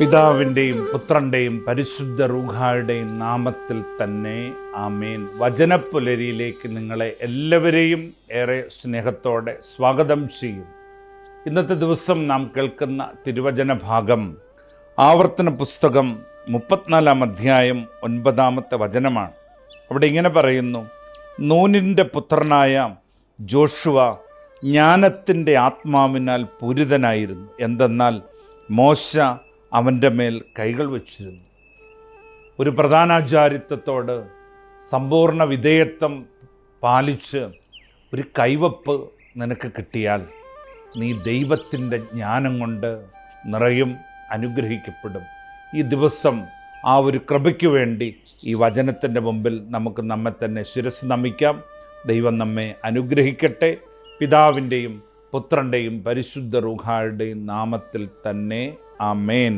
പിതാവിന്റെയും പുത്രന്റെയും പരിശുദ്ധ റൂഹായുടെയും നാമത്തിൽ തന്നെ ആമേൻ. വചനപ്പുലരിയിലേക്ക് നിങ്ങളെ എല്ലാവരെയും ഏറെ സ്നേഹത്തോടെ സ്വാഗതം ചെയ്യും. ഇന്നത്തെ ദിവസം നാം കേൾക്കുന്ന തിരുവചന ഭാഗം ആവർത്തന പുസ്തകം മുപ്പത്തിനാലാം അധ്യായം ഒൻപതാമത്തെ വചനമാണ്. അവിടെ ഇങ്ങനെ പറയുന്നു നൂനിന്റെ പുത്രനായ ജോഷുവ ജ്ഞാനത്തിന്റെ ആത്മാവിനാൽ പൂരിതനായിരുന്നു. എന്തെന്നാൽ മോശ അവന്റെ മേൽ കൈകൾ വച്ചിരുന്നു. ഒരു പ്രധാനാചാരിത്വത്തോട് സമ്പൂർണ വിധേയത്വം പാലിച്ച് ഒരു കൈവപ്പ് നിനക്ക് കിട്ടിയാൽ നീ ദൈവത്തിന്റെ ജ്ഞാനം കൊണ്ട് നിറയും അനുഗ്രഹിക്കപ്പെടും. ഈ ദിവസം ആ ഒരു കൃപയ്ക്ക് വേണ്ടി ഈ വചനത്തിന്റെ മുമ്പിൽ നമുക്ക് നമ്മെ തന്നെ ശിരസ് നമിക്കാം. ദൈവം നമ്മെ അനുഗ്രഹിക്കട്ടെ. പിതാവിന്റെയും പുത്രന്റെയും പരിശുദ്ധ റുഹായുടെയും നാമത്തിൽ തന്നെ ആമേൻ